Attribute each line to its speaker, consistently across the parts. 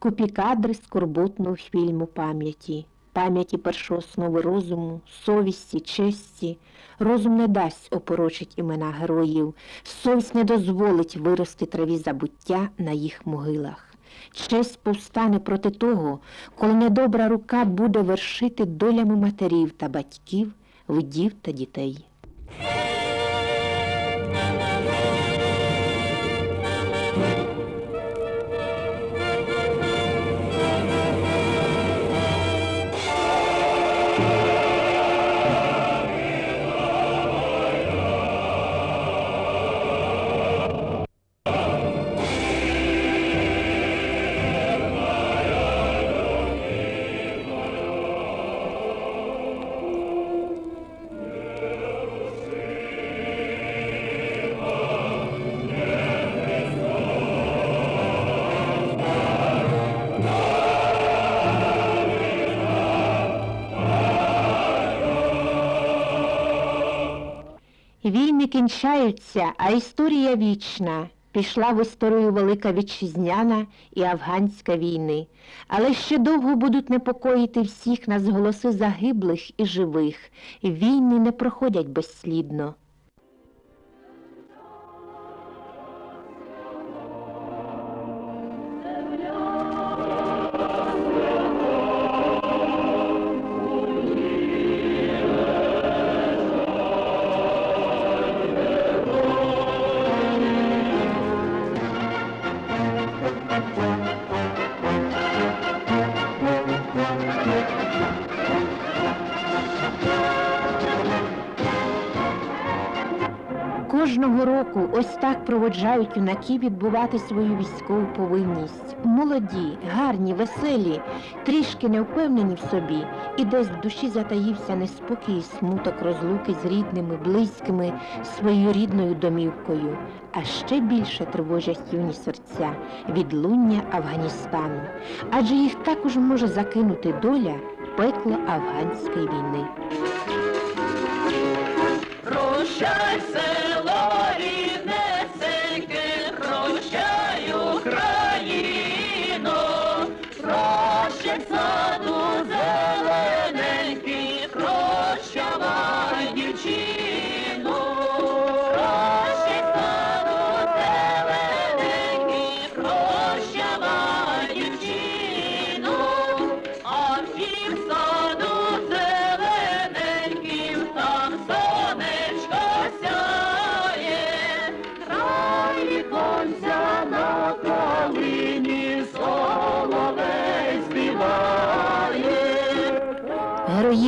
Speaker 1: скупі кадри скорботного фільму пам'яті, пам'яті першооснови розуму, совісті, честі. Розум не дасть опорочить імена героїв, совість не дозволить вирости траві забуття на їх могилах. Честь повстане проти того, коли недобра рука буде вершити долями матерів та батьків, вдів та дітей. Війни кінчаються, а історія вічна. Пішла в історію Велика Вітчизняна і Афганська війни, але ще довго будуть непокоїти всіх нас голоси загиблих і живих. Війни не проходять безслідно. Кожного року ось так проводжають юнаки відбувати свою військову повинність. Молоді, гарні, веселі, трішки невпевнені в собі, і десь в душі затаївся неспокій і смуток розлуки з рідними, близькими, своєю рідною домівкою. А ще більше тривожать юні серця відлуння Афганістану, адже їх також може закинути доля пекла афганської війни.
Speaker 2: Прощай,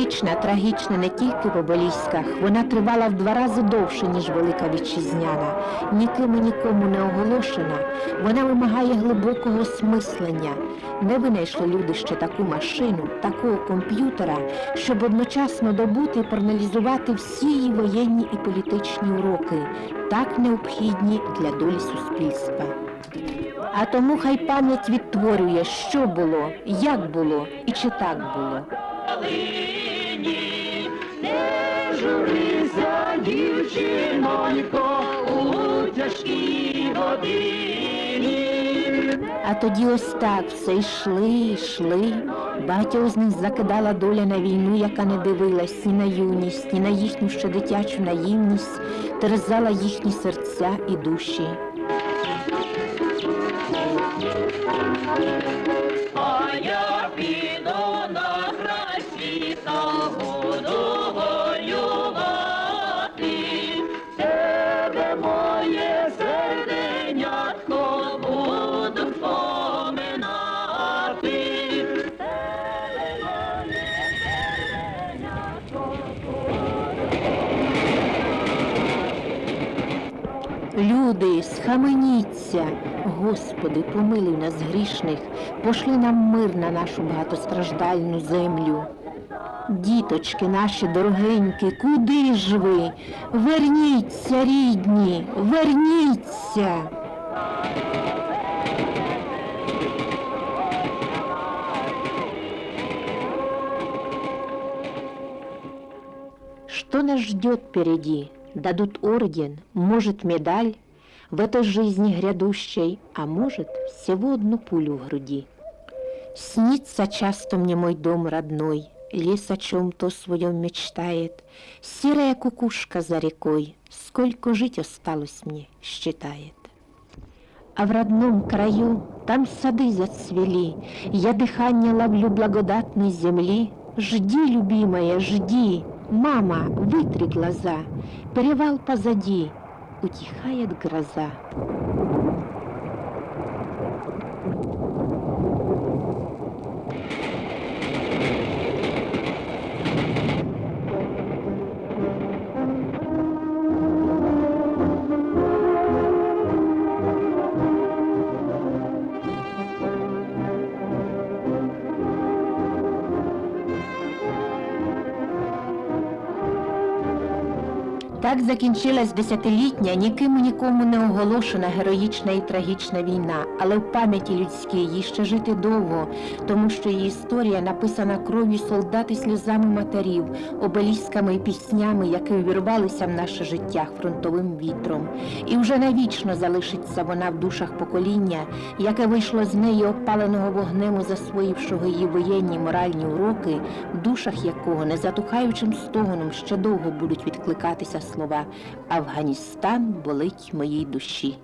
Speaker 1: Героїчна, трагічна не тільки в обелісках, вона тривала в два рази довше, ніж Велика Вітчизняна. Ніким і нікому не оголошена, вона вимагає глибокого осмислення. Не винайшли люди ще таку машину, такого комп'ютера, щоб одночасно добути і проаналізувати всі її воєнні і політичні уроки, так необхідні для долі суспільства. А тому хай пам'ять відтворює, що було, як було і чи так було.
Speaker 2: Калині, не журися, дівчинонько, у тяжкій годині.
Speaker 1: А тоді ось так все йшли, йшли. Багатьох з них закидала доля на війну, яка не дивилась ні на юність, ні на їхню ще дитячу наївність, терзала їхні серця і душі. Люди, схаменіться, Господи, помилуй нас грішних, пошли нам мир на нашу багатостраждальну землю. Діточки наші дорогенькі, куди ж ви? Верніться, рідні, верніться. Что нас ждет впереди? Дадут орден, может медаль в этой жизни грядущей, а может всего одну пулю в груди. Снится часто мне мой дом родной, Лес о чем-то своем мечтает, Серая кукушка за рекой, Сколько жить осталось мне, считает. А в родном краю там сады зацвели, Я дыхание ловлю благодатной земли. Жди, любимая, жди, Мама, вытри глаза, Перевал позади, Утихает гроза. Так закінчилась десятилітня, ніким нікому не оголошена героїчна і трагічна війна, але в пам'яті людській їй ще жити довго, тому що її історія написана кров'ю солдат і сльозами матерів, обелісками і піснями, які увірвалися в наше життя фронтовим вітром. І вже навічно залишиться вона в душах покоління, яке вийшло з неї опаленого вогнем, засвоївшого її воєнні моральні уроки, в душах якого незатухаючим стогоном ще довго будуть відкликатися слова Афганістан болить моїй душі.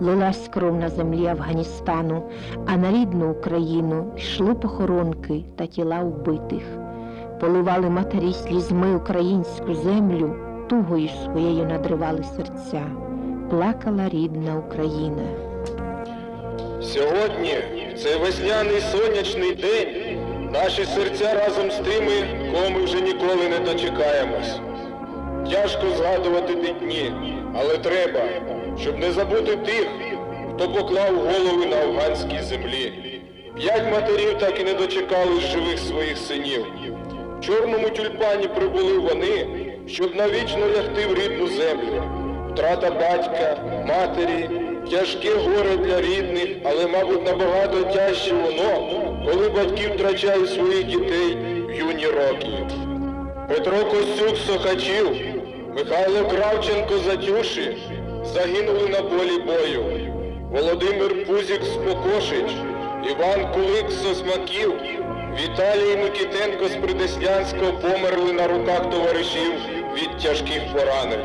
Speaker 1: Лилась кров на землі Афганістану, а на рідну Україну йшли похоронки та тіла вбитих. Поливали матері слізьми українську землю, тугою своєю надривали серця. Плакала рідна Україна.
Speaker 3: Сьогодні, в цей весняний сонячний день, наші серця разом з тими, кого ми вже ніколи не дочекаємось. Тяжко згадувати ті дні, але треба, щоб не забути тих, хто поклав голови на афганській землі. П'ять матерів так і не дочекали живих своїх синів. В чорному тюльпані прибули вони, щоб навічно лягти в рідну землю. Втрата батька, матері, тяжке горе для рідних, але, мабуть, набагато тяжче воно, коли батьки втрачають своїх дітей в юні роки. Петро Костюк Сохачів, Михайло Кравченко з Атюші загинули на полі бою. Володимир Пузік з Покошич, Іван Кулик Сосмаків, Віталій Микітенко з Придеснянського померли на руках товаришів від тяжких поранень.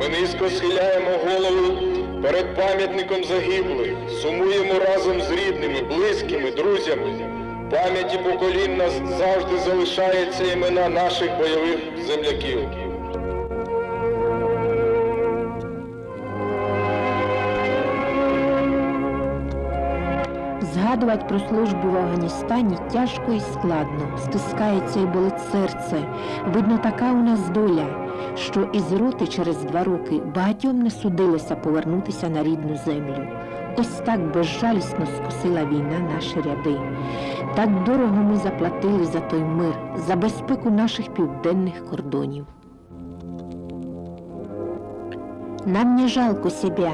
Speaker 3: Ми низько схиляємо голови перед пам'ятником загиблих, сумуємо разом з рідними, близькими, друзями. Пам'яті поколінь нас завжди залишаються імена наших бойових земляків.
Speaker 1: Згадувати про службу в Афганістані тяжко і складно, стискається і болить серце. Видно, така у нас доля, що із роти через два роки багатьом не судилося повернутися на рідну землю. Ось так безжалісно скосила війна наші ряди. Так дорого ми заплатили за той мир, за безпеку наших південних кордонів. Нам не жалко себя,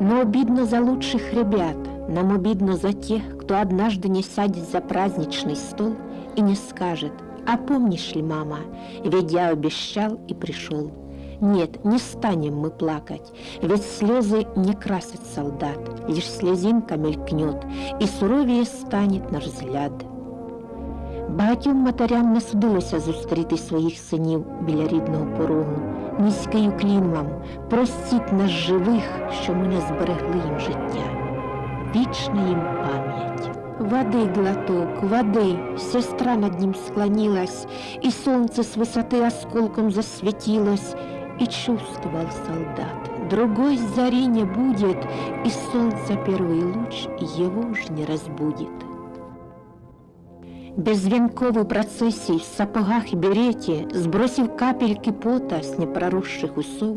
Speaker 1: но обидно за лучших ребят. Нам обидно за тех, кто однажды не сядет за праздничный стол и не скажет, а помнишь ли, мама, ведь я обещал и пришел. Нет, не станем мы плакать, ведь слезы не красят солдат, лишь слезинка мелькнет, и суровее станет наш взгляд. Багатьом матерям не судилося зустріти своїх синів біля рідного порогу. Низький уклін вам, простіть нас живих, що ми не зберегли їм життя. Вічна їм пам'ять. Воды глоток, воды, сестра над ним склонилась, и солнце с высоты осколком засветилось, и чувствовал солдат. Другой зари не будет, и солнца первый луч его уж не разбудит. Безвінковій процесії в сапогах і береті, збросив капельки пота з непроросших усов,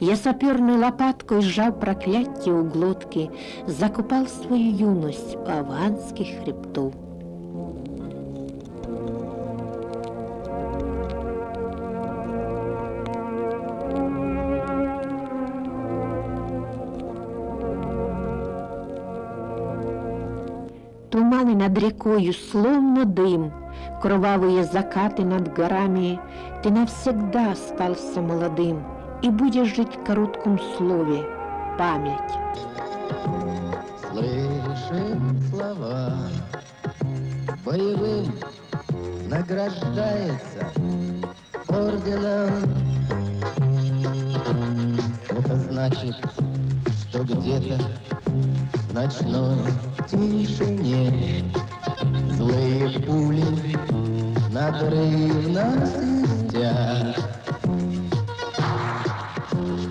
Speaker 1: я саперною лопаткою сжав прокляття у глотки, закопав свою юность у афганських хребтов. Туманы над рекою, словно дым, Кровавые закаты над горами, Ты навсегда остался молодым, и будешь жить в коротком слове память.
Speaker 4: Слышим слова. Боевым награждается орденом. Это значит, что где-то ночной тишине Злые пули надрывно свистят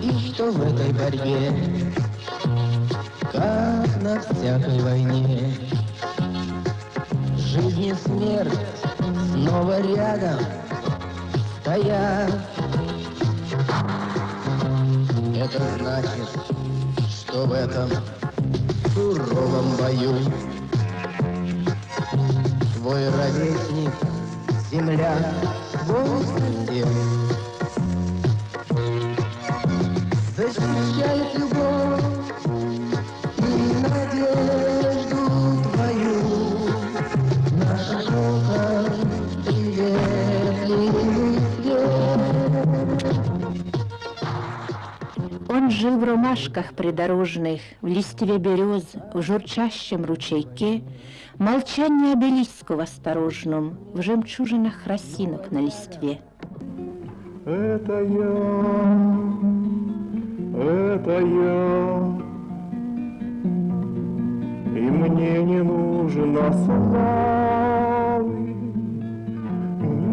Speaker 4: И что в этой борьбе как на всякой войне. Жизнь и смерть снова рядом стоят. Это значит, что в этом суровом бою. Твой ровесник, земля, сосед защищает любовь
Speaker 1: ромашках придорожных, в листве берез, в журчащем ручейке, молчании обелиску в осторожном, в жемчужинах росинок на листве.
Speaker 5: Это я, это я, и мне не нужно славы,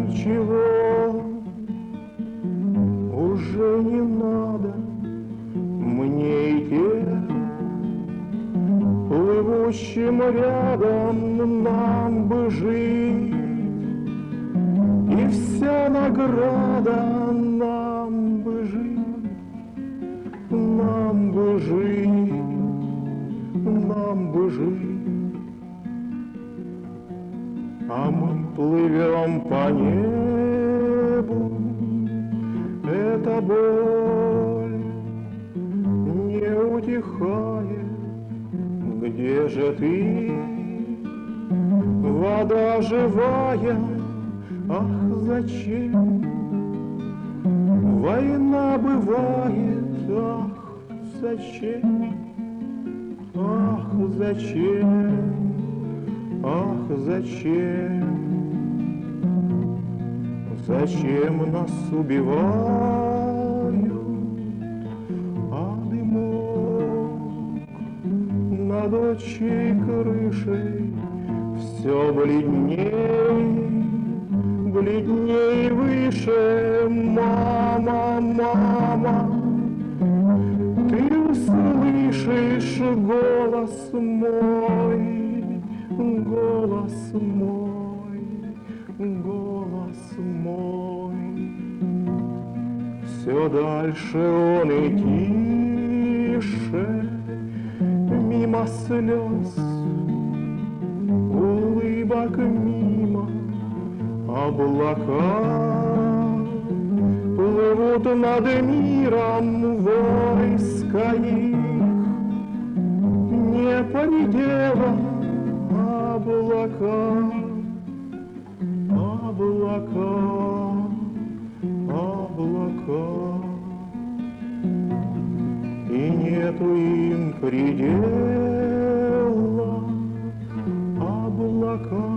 Speaker 5: ничего уже не надо плывущим рядом нам бы жить. И вся награда нам бы жить, нам бы жить, нам бы жить. А мы плывем по небу, эта боль не утихает. Где же ты, вода живая? Ах, зачем война бывает? Ах, зачем? Ах, зачем? Ах, зачем? Зачем нас убивают? Отчей крышей все бледней, бледней выше, мама, мама. Ты услышишь голос мой, голос мой, голос мой. Все дальше он и тише, мимо слез, улыбок мимо облака плывут над миром войска их. Не поредела облака, облака. Им предела облака. облака.